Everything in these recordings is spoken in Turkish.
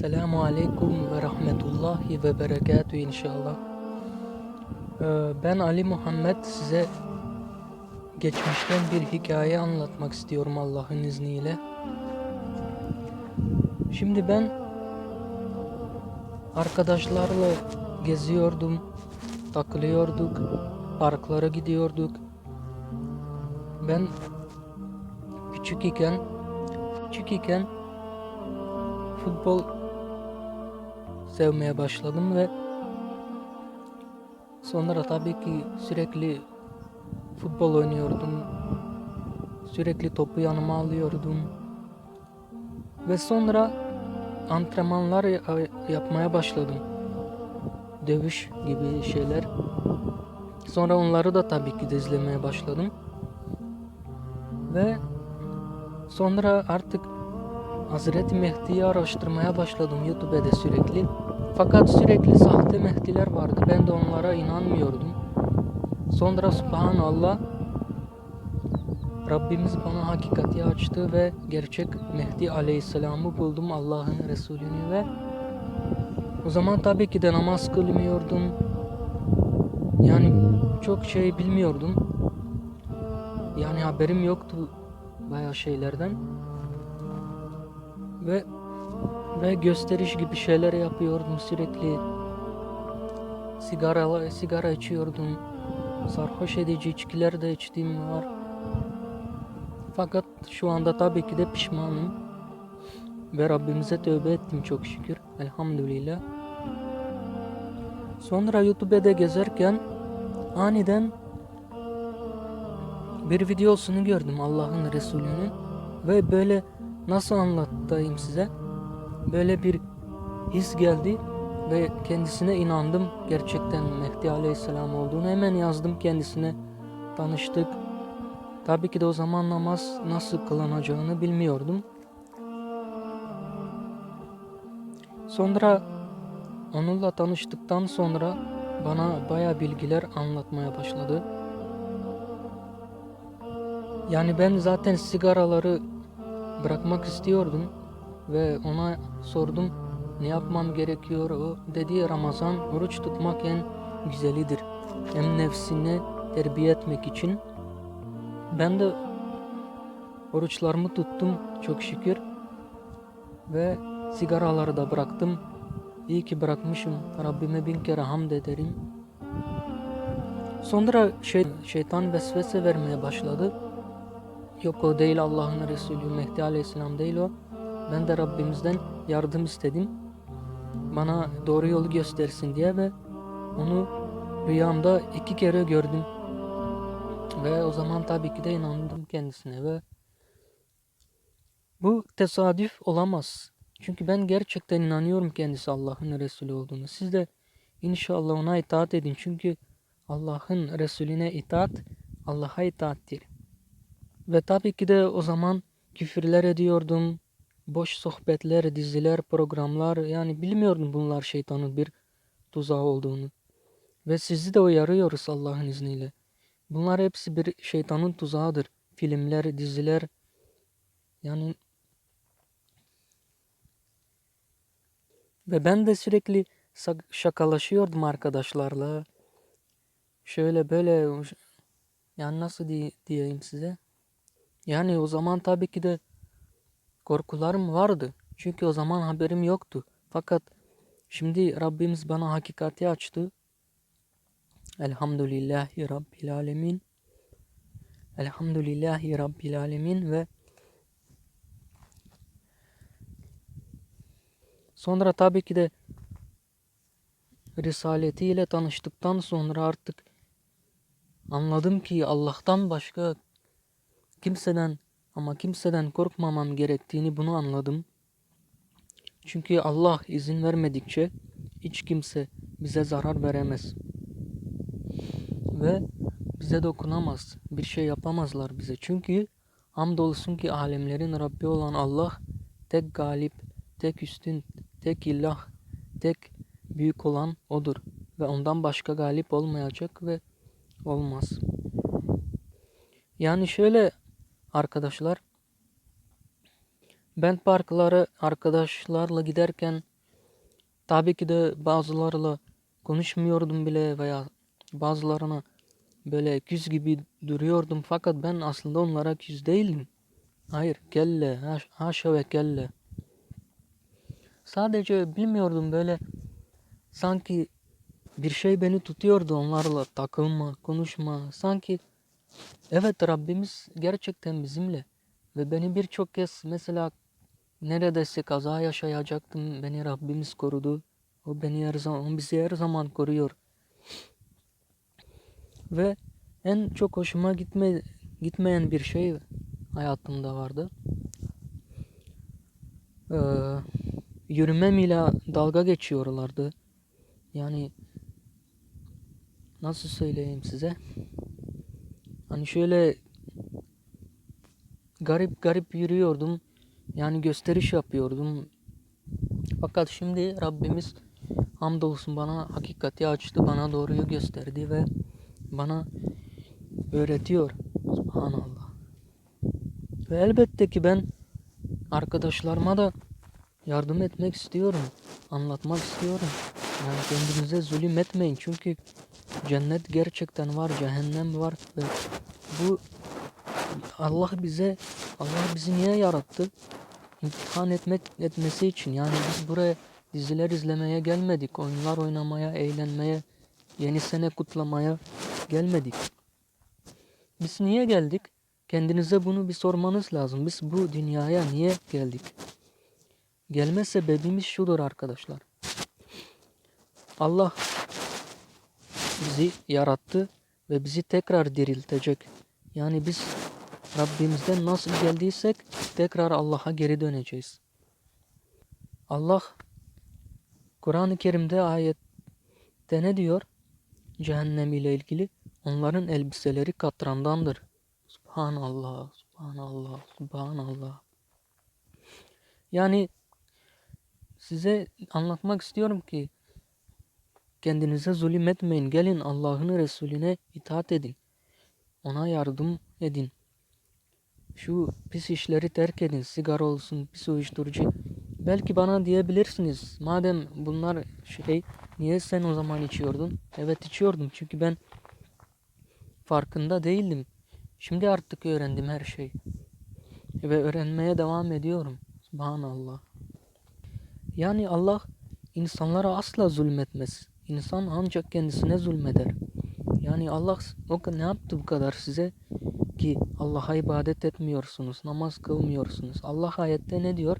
Selamu Aleyküm ve Rahmetullahi ve Berekatü inşallah. Ee, Ben Ali Muhammed size geçmişten bir hikaye anlatmak istiyorum Allah'ın izniyle. Şimdi ben arkadaşlarla geziyordum, takılıyorduk, parklara gidiyorduk. Ben küçük iken, küçük iken futbol sevmeye başladım ve sonra tabii ki sürekli futbol oynuyordum. Sürekli topu yanıma alıyordum. Ve sonra antrenmanlar ya- yapmaya başladım. Dövüş gibi şeyler. Sonra onları da tabii ki de izlemeye başladım. Ve sonra artık Hazreti Mehdi'yi araştırmaya başladım YouTube'da sürekli. Fakat sürekli sahte Mehdiler vardı. Ben de onlara inanmıyordum. Sonra subhanallah Rabbimiz bana hakikati açtı ve gerçek Mehdi Aleyhisselam'ı buldum Allah'ın Resulünü ve o zaman tabii ki de namaz kılmıyordum. Yani çok şey bilmiyordum. Yani haberim yoktu bayağı şeylerden ve ve gösteriş gibi şeyler yapıyordum sürekli. Sigara sigara içiyordum. Sarhoş edici içkiler de içtiğim var. Fakat şu anda tabii ki de pişmanım. Ve Rabbimize tövbe ettim çok şükür. Elhamdülillah. Sonra YouTube'da gezerken aniden bir videosunu gördüm Allah'ın Resulü'nün. Ve böyle nasıl anlatayım size böyle bir his geldi ve kendisine inandım. Gerçekten Mehdi Aleyhisselam olduğunu hemen yazdım kendisine. Tanıştık. Tabii ki de o zaman namaz nasıl kılınacağını bilmiyordum. Sonra onunla tanıştıktan sonra bana baya bilgiler anlatmaya başladı. Yani ben zaten sigaraları bırakmak istiyordum ve ona sordum ne yapmam gerekiyor? O dedi Ramazan oruç tutmak en güzelidir. Hem nefsini terbiye etmek için. Ben de oruçlarımı tuttum çok şükür. Ve sigaraları da bıraktım. İyi ki bırakmışım. Rabbime bin kere hamd ederim. Sonra şey, şeytan vesvese vermeye başladı. Yok o değil Allah'ın Resulü Mehdi Aleyhisselam değil o. Ben de Rabbimizden yardım istedim. Bana doğru yolu göstersin diye ve onu rüyamda iki kere gördüm. Ve o zaman tabii ki de inandım kendisine ve bu tesadüf olamaz. Çünkü ben gerçekten inanıyorum kendisi Allah'ın Resulü olduğunu. Siz de inşallah ona itaat edin. Çünkü Allah'ın Resulüne itaat Allah'a itaattir. Ve tabii ki de o zaman küfürler ediyordum. Boş sohbetler, diziler, programlar yani bilmiyordum bunlar şeytanın bir tuzağı olduğunu. Ve sizi de uyarıyoruz Allah'ın izniyle. Bunlar hepsi bir şeytanın tuzağıdır. Filmler, diziler yani ve ben de sürekli şakalaşıyordum arkadaşlarla. Şöyle böyle yani nasıl diye, diyeyim size? Yani o zaman tabii ki de korkularım vardı. Çünkü o zaman haberim yoktu. Fakat şimdi Rabbimiz bana hakikati açtı. Elhamdülillahi Rabbil Alemin. Elhamdülillahi Rabbil Alemin ve sonra tabii ki de Risaletiyle tanıştıktan sonra artık anladım ki Allah'tan başka kimseden ama kimseden korkmamam gerektiğini bunu anladım. Çünkü Allah izin vermedikçe hiç kimse bize zarar veremez. Ve bize dokunamaz. Bir şey yapamazlar bize. Çünkü hamdolsun ki alemlerin Rabbi olan Allah tek galip, tek üstün, tek ilah, tek büyük olan odur. Ve ondan başka galip olmayacak ve olmaz. Yani şöyle arkadaşlar Ben parklara arkadaşlarla giderken tabii ki de bazılarıyla konuşmuyordum bile veya bazılarına böyle küs gibi duruyordum fakat ben aslında onlara küs değildim. Hayır kelle haş- ve kelle. Sadece bilmiyordum böyle sanki bir şey beni tutuyordu onlarla takılma, konuşma. Sanki evet Rabbimiz gerçekten bizimle ve beni birçok kez mesela neredeyse kaza yaşayacaktım. Beni Rabbimiz korudu. O beni her zaman, bizi her zaman koruyor. Ve en çok hoşuma gitme, gitmeyen bir şey hayatımda vardı. Ee, yürümem ile dalga geçiyorlardı. Yani nasıl söyleyeyim size? Hani şöyle garip garip yürüyordum. Yani gösteriş yapıyordum. Fakat şimdi Rabbimiz hamdolsun bana hakikati açtı, bana doğruyu gösterdi ve bana öğretiyor. Subhanallah. Ve elbette ki ben arkadaşlarıma da yardım etmek istiyorum. Anlatmak istiyorum. Yani kendinize zulüm etmeyin. Çünkü cennet gerçekten var, cehennem var ve bu Allah bize Allah bizi niye yarattı? İmtihan etmek etmesi için. Yani biz buraya diziler izlemeye gelmedik. Oyunlar oynamaya, eğlenmeye, yeni sene kutlamaya gelmedik. Biz niye geldik? Kendinize bunu bir sormanız lazım. Biz bu dünyaya niye geldik? Gelme sebebimiz şudur arkadaşlar. Allah bizi yarattı ve bizi tekrar diriltecek. Yani biz Rabbimizden nasıl geldiysek tekrar Allah'a geri döneceğiz. Allah Kur'an-ı Kerim'de ayette ne diyor? Cehennem ile ilgili onların elbiseleri katrandandır. Subhanallah, subhanallah, subhanallah. Yani size anlatmak istiyorum ki kendinize zulüm etmeyin. Gelin Allah'ın Resulüne itaat edin. Ona yardım edin. Şu pis işleri terk edin. Sigara olsun, pis uyuşturucu. Belki bana diyebilirsiniz. Madem bunlar şey, niye sen o zaman içiyordun? Evet içiyordum çünkü ben farkında değildim. Şimdi artık öğrendim her şeyi. Ve öğrenmeye devam ediyorum. Subhanallah. Yani Allah insanlara asla zulmetmez. İnsan ancak kendisine zulmeder. Yani Allah o ne yaptı bu kadar size ki Allah'a ibadet etmiyorsunuz, namaz kılmıyorsunuz. Allah ayette ne diyor?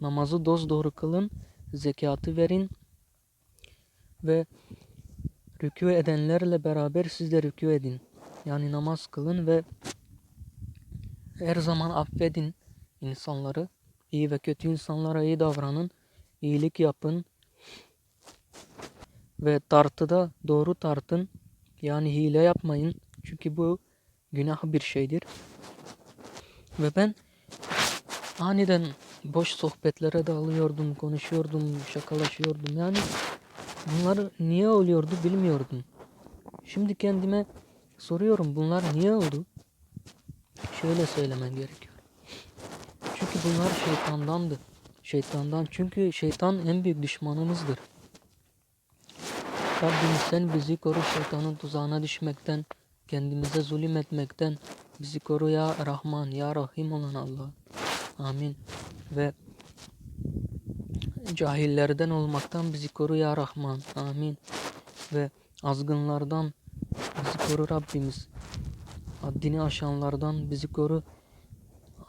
Namazı dosdoğru kılın, zekatı verin ve rükû edenlerle beraber siz de rükû edin. Yani namaz kılın ve her zaman affedin insanları. İyi ve kötü insanlara iyi davranın. iyilik yapın. Ve tartıda doğru tartın. Yani hile yapmayın. Çünkü bu günah bir şeydir. Ve ben aniden boş sohbetlere dalıyordum, konuşuyordum, şakalaşıyordum. Yani bunlar niye oluyordu bilmiyordum. Şimdi kendime soruyorum bunlar niye oldu? Şöyle söylemen gerekiyor. Çünkü bunlar şeytandandı. Şeytandan çünkü şeytan en büyük düşmanımızdır. Rabbim sen bizi koru şeytanın tuzağına düşmekten, kendimize zulüm etmekten. Bizi koru ya Rahman, ya Rahim olan Allah. Amin. Ve cahillerden olmaktan bizi koru ya Rahman. Amin. Ve azgınlardan bizi koru Rabbimiz. Haddini aşanlardan bizi koru.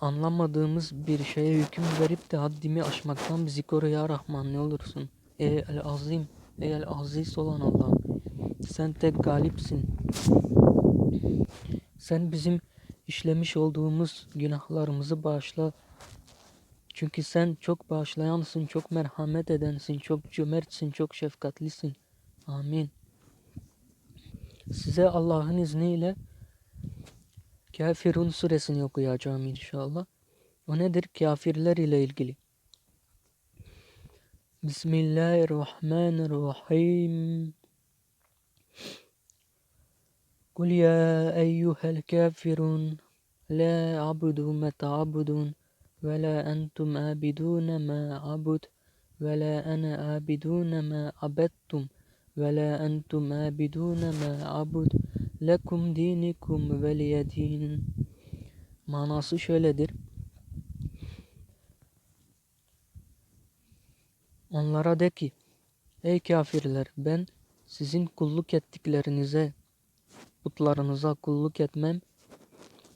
Anlamadığımız bir şeye hüküm verip de haddimi aşmaktan bizi koru ya Rahman ne olursun. Ey el azim, ey aziz olan Allah. Sen tek galipsin. Sen bizim işlemiş olduğumuz günahlarımızı bağışla. Çünkü sen çok bağışlayansın, çok merhamet edensin, çok cömertsin, çok şefkatlisin. Amin. Size Allah'ın izniyle Kafirun suresini okuyacağım inşallah. O nedir? Kafirler ile ilgili. بسم الله الرحمن الرحيم. قل يا أيها الكافرون لا أعبد ما تعبدون ولا أنتم عابدون ما أعبد ولا أنا عابدون ما عبدتم ولا أنتم عابدون ما أعبد. لكم دينكم ولي دين. ما ناصش لدرب Onlara de ki, ey kafirler ben sizin kulluk ettiklerinize, putlarınıza kulluk etmem.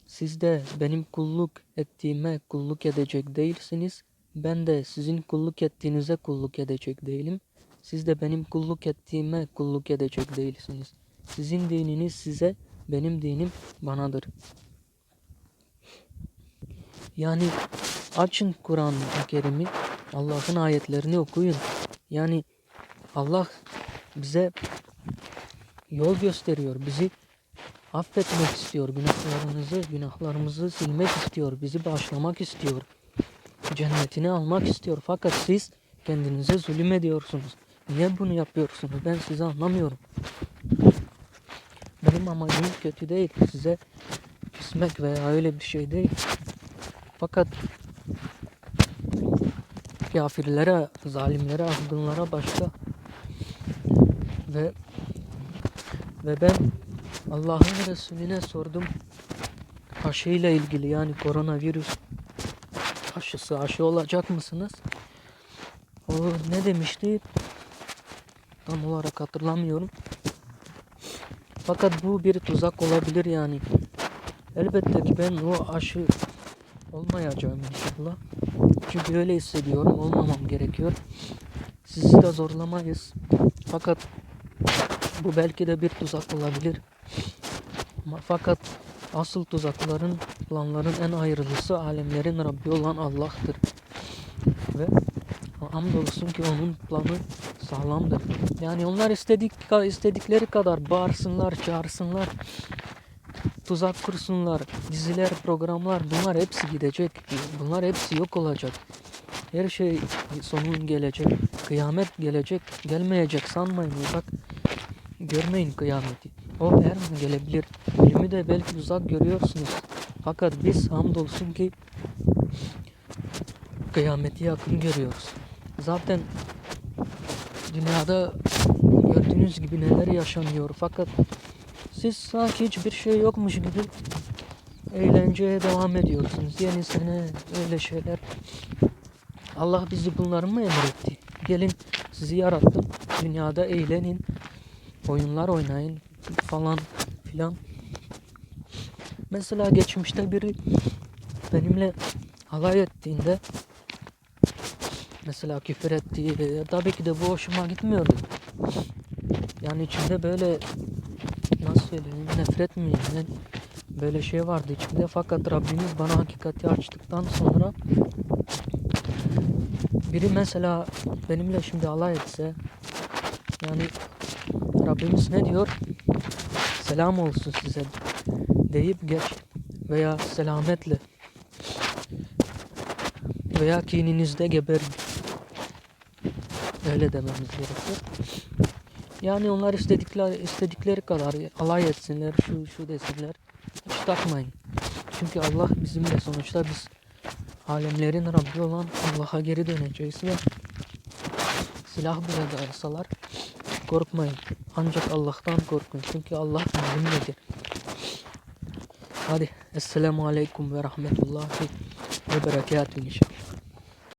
Siz de benim kulluk ettiğime kulluk edecek değilsiniz. Ben de sizin kulluk ettiğinize kulluk edecek değilim. Siz de benim kulluk ettiğime kulluk edecek değilsiniz. Sizin dininiz size, benim dinim banadır. Yani açın Kur'an-ı Kerim'i, Allah'ın ayetlerini okuyun. Yani Allah bize yol gösteriyor. Bizi affetmek istiyor. Günahlarımızı, günahlarımızı silmek istiyor. Bizi bağışlamak istiyor. Cennetini almak istiyor. Fakat siz kendinize zulüm ediyorsunuz. Niye bunu yapıyorsunuz? Ben sizi anlamıyorum. Benim amacım kötü değil. Size küsmek veya öyle bir şey değil. Fakat kafirlere, zalimlere, azgınlara başka ve ve ben Allah'ın Resulüne sordum aşıyla ilgili yani koronavirüs aşısı aşı olacak mısınız? O ne demişti? Tam olarak hatırlamıyorum. Fakat bu bir tuzak olabilir yani. Elbette ki ben o aşı olmayacağım inşallah. Çünkü öyle hissediyorum. Olmamam gerekiyor. Sizi de zorlamayız. Fakat bu belki de bir tuzak olabilir. Fakat asıl tuzakların, planların en ayrılısı alemlerin Rabbi olan Allah'tır. Ve hamdolsun ki onun planı sağlamdır. Yani onlar istedik, istedikleri kadar bağırsınlar, çağırsınlar, tuzak kursunlar, diziler, programlar bunlar hepsi gidecek. Bunlar hepsi yok olacak. Her şey sonun gelecek. Kıyamet gelecek. Gelmeyecek sanmayın. Bak görmeyin kıyameti. O her an gelebilir. Ölümü de belki uzak görüyorsunuz. Fakat biz hamdolsun ki kıyameti yakın görüyoruz. Zaten dünyada gördüğünüz gibi neler yaşanıyor. Fakat siz sanki hiçbir şey yokmuş gibi eğlenceye devam ediyorsunuz. Yeni sene öyle şeyler. Allah bizi bunları mı emretti? Gelin sizi yarattım. Dünyada eğlenin. Oyunlar oynayın falan filan. Mesela geçmişte biri benimle alay ettiğinde mesela küfür ettiği tabii ki de bu hoşuma gitmiyordu. Yani içimde böyle nasıl söyleyeyim nefret mi ne böyle şey vardı içimde fakat Rabbimiz bana hakikati açtıktan sonra biri mesela benimle şimdi alay etse yani Rabbimiz ne diyor? Selam olsun size deyip geç veya selametle veya kininizde geberin. Öyle dememiz gerekiyor. Yani onlar istedikleri istedikleri kadar alay etsinler, şu şu desinler. Hiç takmayın. Çünkü Allah bizimle sonuçta biz alemlerin Rabbi olan Allah'a geri döneceğiz ve silah bile dayasalar korkmayın. Ancak Allah'tan korkun. Çünkü Allah bizimledir. Hadi. Esselamu Aleyküm ve Rahmetullahi ve Berekatuhu inşallah.